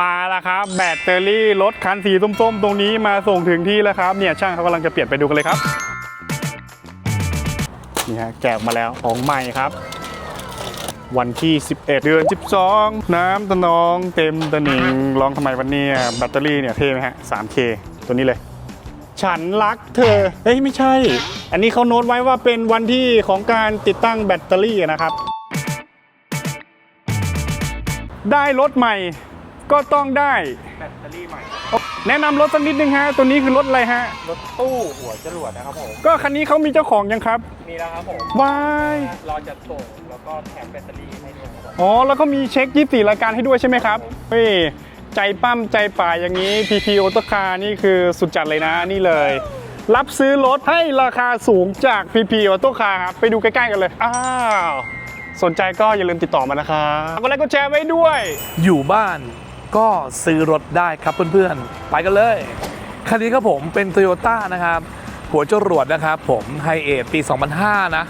มาแล้วครับแบตเตอรี่รถคันสีส้มๆ ตรงนี้มาส่งถึงที่แล้วครับเนี่ยช่างเขากำลังจะเปลี่ยนไปดูกันเลยครับนี่ฮะแกะมาแล้วของใหม่ครับ วันที่ 11 เดือน 12 น้ำตะนองเต็มตะหนิงลองทำไมวันนี้แบตเตอรี่เนี่ยเท่ไหมฮะ 3K ตัวนี้เลย ฉันรักเธอเฮ้ยไม่ใช่ อันนี้เขาโน้ตไว้ว่าเป็นวันที่ของการติดตั้งแบตเตอรี่นะครับ ได้รถใหม่ ก็ต้องได้แบตเตอรี่ใหม่ แนะนำรถสักนิดนึงฮะ ตัวนี้คือรถอะไรฮะ รถตู้หัวจรวดนะครับผม ก็คันนี้เขามีเจ้าของยังครับมีแล้วครับผมว้ายรอจัดส่งแล้วก็แถมแบตเตอรี่ให้ด้วยครับผมอ๋อ แล้วก็มีเช็ค 24รายการให้ด้วยใช่ไหมครับ เฮ้ย ใจปั้มใจป่าอย่างนี้ PP Auto Car นี่คือสุดจัดเลยนะนี่เลย รับซื้อรถให้ราคาสูงจาก PP Auto Car ครับไปดูใกล้ๆกันเลย อ้าว สนใจก็อย่าลืมติดต่อมานะครับกดไลค์กดแชร์ไว้ด้วย อยู่บ้าน ก็ซื้อรถได้ครับเพื่อนๆ ไปกันเลย คันนี้ครับผมเป็น Toyota นะครับ หัวจรวดนะครับผมไฮเอทปี 2005 นะ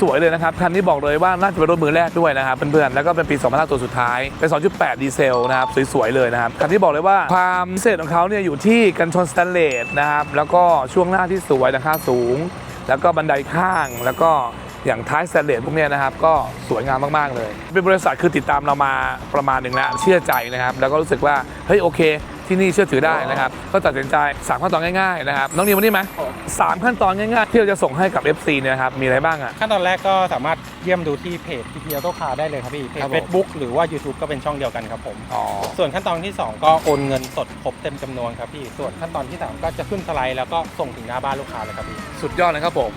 สวย ๆ เลยนะครับ คันนี้บอกเลยว่าน่าจะเป็นรถมือแรกด้วยนะครับเพื่อนๆ แล้วก็เป็นปี 2005 ตัวสุดท้าย เป็น 2.8 ดีเซลนะครับ สวย ๆ เลยนะครับ คันนี้บอกเลยว่าความพิเศษของเขาเนี่ยอยู่ที่กันชนสแตนเลสนะครับ แล้วก็ช่วงหน้าที่สวยนะคะสูง แล้วก็บันไดข้างแล้วก็ อย่างท้ายสแตนเลสพวกเนี้ยนะครับก็สวยงามมากๆเลย เป็นบริษัทคือติดตามเรามาประมาณหนึ่งแล้วเชื่อใจนะครับ แล้วก็รู้สึกว่าเฮ้ยโอเค ที่นี่เชื่อถือได้นะครับ ก็ตัดสินใจสามขั้นตอนง่ายๆนะครับน้องนิวมานี่ไหมสามขั้นตอนง่ายๆ ที่เราจะส่งให้กับ FC เนี่ยนะครับมีอะไรบ้างอะ ขั้นตอนแรกก็สามารถเยี่ยมดูที่เพจ PP Auto Car ได้เลยครับพี่เพจครับผม Facebook หรือว่า YouTube ก็เป็นช่องเดียวกันครับผม อ๋อ ส่วนขั้นตอนที่ 2 ก็โอนเงินสดครบเต็มจำนวนครับพี่ ส่วนขั้นตอนที่ 3 ก็จะขึ้นสไลด์แล้วก็ส่งถึงหน้าบ้านลูกค้าเลยครับพี่ สุดยอดเลยครับผม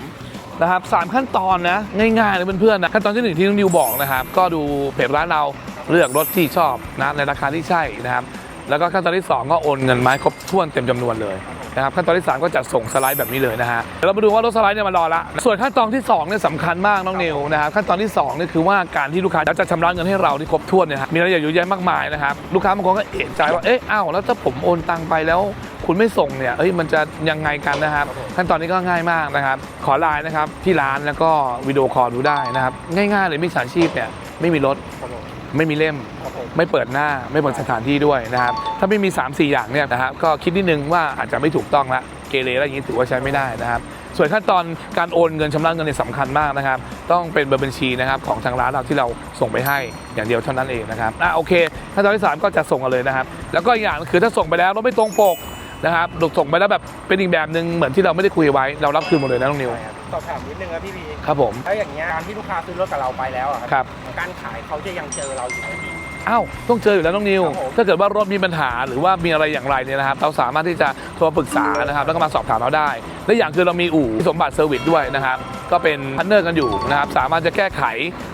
นะครับสามขั้นตอนนะง่ายๆเลยเพื่อนๆนะขั้นตอนที่หนึ่งที่น้องนิวบอกนะครับ ก็ดูเพจร้านเราเลือกรถที่ชอบนะในราคาที่ใช่นะครับ แล้วก็ขั้นตอนที่สองก็โอนเงินไม้ครบถ้วนเต็มจำนวนเลยนะครับขั้นตอนที่สามก็จะส่งสไลด์แบบนี้เลยนะฮะเดี๋ยวเรามาดูว่ารถสไลด์เนี่ยมารอละส่วนขั้นตอนที่สองเนี่ยสำคัญมากน้องนิวนะครับขั้นตอนที่สองเนี่ยคือว่าการที่ลูกค้าจะชำระเงินให้เราที่ครบถ้วนเนี่ยมีรายละเอียดเยอะแยะมากมายนะครับลูกค้าบางคนก็เอะใจว่าเอ๊ะอ้าวแล้วถ้าผมโอนตังไปแล้ว คุณไม่ส่งเนี่ยเอ้ยมันจะยังไงกันนะครับ ขั้นตอนนี้ก็ง่ายมากนะครับ ขอไลน์นะครับที่ร้านแล้วก็วิดีโอคอลดูได้นะครับ ง่ายๆเลยมิจฉาชีพเนี่ยไม่มีรถครับผมไม่มีเล่มครับผมไม่เปิดหน้าไม่เปิดสถานที่ด้วยนะครับ ถ้าไม่มี 3 4 อย่างเนี่ยนะครับก็คิดนิดนึงว่าอาจจะไม่ถูกต้องละเกเรอะไรอย่างนี้ถือว่าใช้ไม่ได้นะครับ ส่วนขั้นตอนการโอนเงินชำระเงินเนี่ยสำคัญมากนะครับ ต้องเป็นเบอร์บัญชีนะครับของทางร้านเราที่เราส่งไปให้อย่างเดียวเท่านั้นเองนะครับอะโอเคขั้นตอนที่สามก็จะส่งกันเลยนะครับ แล้วก็อีกอย่างคือถ้าส่งไปแล้วรถไม่ตรงปก นะครับส่งไปแล้วแบบเป็นอีกแบบหนึ่งเหมือนที่เราไม่ได้คุยไว้ เรารับคืนหมดเลยนะน้องนิวใช่ครับสอบถามนิดนึงครับพี่พีครับผม ถ้าอย่างเงี้ยการที่ลูกค้าซื้อรถกับเราไปแล้วอะครับ การขายเขาจะยังเจอเราอยู่ไหมพี่ อ้าวต้องเจออยู่แล้วน้องนิวครับผมถ้าเกิดว่ารถมีปัญหาหรือว่ามีอะไรอย่างไรเนี่ยนะครับ เราสามารถที่จะโทรปรึกษานะครับ แล้วก็มาสอบถามเราได้ และอย่างคือเรามีอู่สมบัติเซอร์วิสด้วยนะครับ ก็เป็นพันเนอร์กันอยู่นะครับ สามารถจะแก้ไข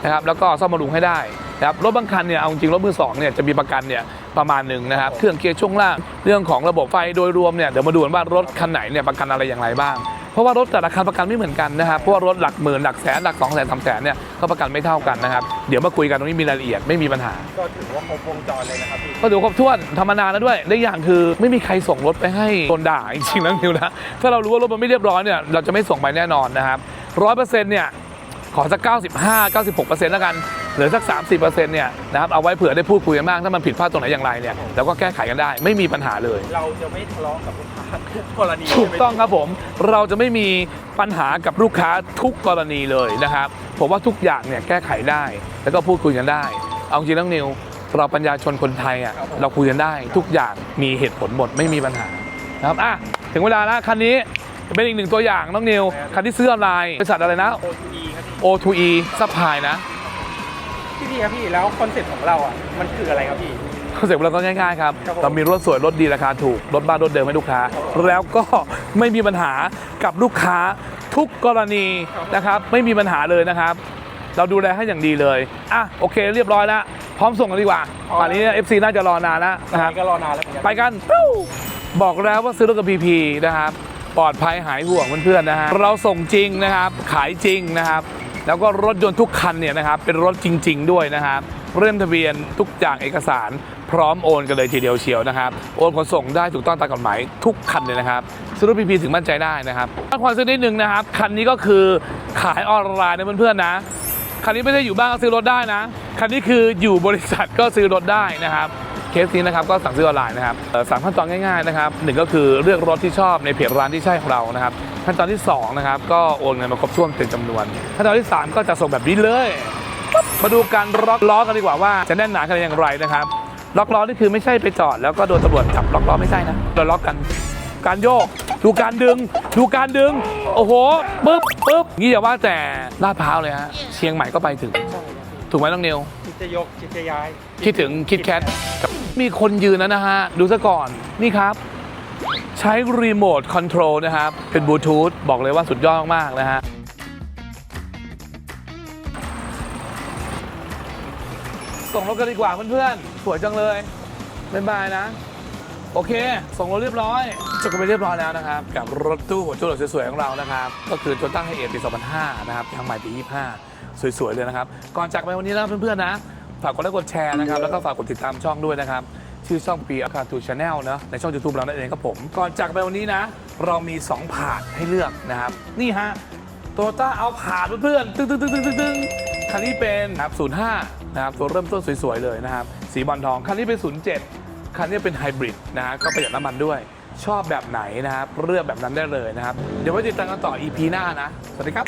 นะครับ แล้วก็ซ่อมบำรุงให้ได้นะครับรถบางคันเนี่ยเอาจริงรถมือสองเนี่ยจะมีประกันเนี่ยประมาณหนึ่งนะครับ เครื่องเกียร์ช่วงล่างเรื่องของระบบไฟโดยรวมเนี่ยเดี๋ยวมาดูกันว่ารถคันไหนเนี่ยประกันอะไรอย่างไรบ้าง เพราะว่ารถแต่ละคันประกันไม่เหมือนกันนะครับเพราะว่ารถหลักหมื่นหลักแสนหลักสองแสนสามแสนเนี่ยก็ประกันไม่เท่ากันนะครับเดี๋ยวมาคุยกันตรงนี้มีรายละเอียดไม่มีปัญหา ก็ถือว่าครบวงจรเลยนะครับพี่ก็ดูครบถ้วนทำมานานแล้วด้วยและอย่างคือไม่มีใครส่งรถไปให้โดนด่าจริงๆนะนิวนะถ้าเรารู้ว่ารถมันไม่เรียบร้อยเนี่ยเราจะไม่ส่งไปแน่นอนนะครับร้อยเปอร์เซ็นต์เนี่ยขอสัก95 96เปอร์เซ็นต์แล้วกัน เหลือสัก 30เปอร์เซ็นต์เนี่ยนะครับเอาไว้เผื่อได้พูดคุยกันบ้างถ้ามันผิดพลาดตรงไหนอย่างไรเนี่ยเราก็แก้ไขกันได้ไม่มีปัญหาเลย เราจะไม่ทะเลาะกับลูกค้าทุกกรณีถูกต้องครับผม เราจะไม่มีปัญหากับลูกค้าทุกกรณีเลยนะครับผมว่าทุกอย่างเนี่ยแก้ไขได้ แล้วก็พูดคุยกันได้ เอาจริงน้องนิว เราปัญญาชนคนไทยอะเราคุยกันได้ทุกอย่างมีเหตุผลหมดไม่มีปัญหานะครับอะถึงเวลาแล้วคันนี้เป็นอีกหนึ่งตัวอย่างน้องนิวคันที่ซื้อออนไลน์บริษัทอะไรนะโอทีครับพี่ O2E ซัพพลายนะ พี่พีครับพี่แล้วคอนเซ็ปต์ของเราอะมันคืออะไรครับพี่ คอนเซ็ปต์เราก็ง่ายๆครับครับผมเรามีรถสวยรถดีราคาถูกรถบ้านรถเดิมให้ลูกค้า แล้วก็ไม่มีปัญหากับลูกค้าทุกกรณีนะครับ ไม่มีปัญหาเลยนะครับ เราดูแลให้อย่างดีเลยอะโอเคเรียบร้อยแล้วพร้อมส่งกันดีกว่าป่านนี้เอฟซีน่าจะรอนานแล้วนะครับก็รอนานแล้วเหมือนกัน ไปกันปิ้วบอกแล้วว่าซื้อรถกับพีพีนะครับ ปลอดภัยหายห่วงเพื่อนๆนะฮะ เราส่งจริงนะครับ ขายจริงนะครับ แล้วก็รถยนต์ทุกคันเนี่ยนะครับเป็นรถจริง ๆ ด้วยนะครับเริ่มทะเบียนทุกอย่างเอกสารพร้อมโอนกันเลยทีเดียวเชียวนะครับ โอนขนส่งได้ถูกต้องตามกฎหมายทุกคันเลยนะครับซื้อรถพีพีถึงมั่นใจได้นะครับถ้าความซื้อนิดนึงนะครับ คันนี้ก็คือขายออนไลน์นะเพื่อนๆนะคันนี้ไม่ได้อยู่บ้านก็ซื้อรถได้นะคันนี้คืออยู่บริษัทก็ซื้อรถได้นะครับ เคสนี้นะครับก็สั่งซื้อออนไลน์นะครับเอ่อสามขั้นตอนง่ายๆนะครับหนึ่งก็คือเลือกรถที่ชอบในเพจร้านที่ใช่ของเรานะครับขั้นตอนที่สองนะครับก็โอนเงินมาครบถ้วนเต็มจำนวนขั้นตอนที่สามก็จะส่งแบบนี้เลยปั๊บมาดูการล็อกล้อกันดีกว่าว่าจะแน่นหนากันอย่างไรนะครับล็อกล้อนี่คือไม่ใช่ไปจอดแล้วก็โดนตำรวจจับล็อกล้อไม่ใช่นะเราล็อกกันการโยก ดูการดึง ดูการดึง โอ้โหปึ๊บปึ๊บนี่อย่าว่าแต่ลาดพร้าวเลยฮะเชียงใหม่ก็ไปถึง ถูกไหมน้องนิวคิดจะยกคิดจะย้าย คิดถึงคิดแคท มีคนยืนแล้วนะฮะ ดูซะก่อนนี่ครับ ใช้รีโมทคอนโทรลนะครับ เป็นบลูทูธบอกเลยว่าสุดยอดมากๆนะฮะส่งรถกันดีกว่าเพื่อนๆ สวยจังเลยบ๊ายบายนะ โอเค ส่งรถเรียบร้อยจบกันไปเรียบร้อยแล้วนะครับ กับรถตู้หัวจุลสวยๆของเรานะครับ ก็คือ Toyota h i เอปี 2005 นะครับทางใหม่ปี 25 สวยๆ เลยนะครับ ก่อนจากไปวันนี้นะเพื่อนๆนะ ฝากกดไลค์กดแชร์นะครับ แล้วก็ฝากกดติดตามช่องด้วยนะครับ ชื่อช่องปีอาคาตูชาแนลนะในช่อง YouTube เรานั่นเองครับผม ก่อนจากไปวันนี้นะ เรามี 2 ผาดให้เลือกนะครับ นี่ฮะโตโยต้าเอาผาดเพื่อนตึ้งตึ้งตึ้งตึ้งตึ้งตึ้งคันนี้เป็นนะครับ05นะครับตัวเริ่มต้นสวยๆเลยนะครับสีบอลทองคันนี้เป็น 07 คันนี้เป็นไฮบริดนะฮะก็ประหยัดน้ำมันด้วยชอบแบบไหนนะครับเลือกแบบนั้นได้เลยนะครับ เดี๋ยวไว้ติดตามกันต่อ EP หน้านะ สวัสดีครับ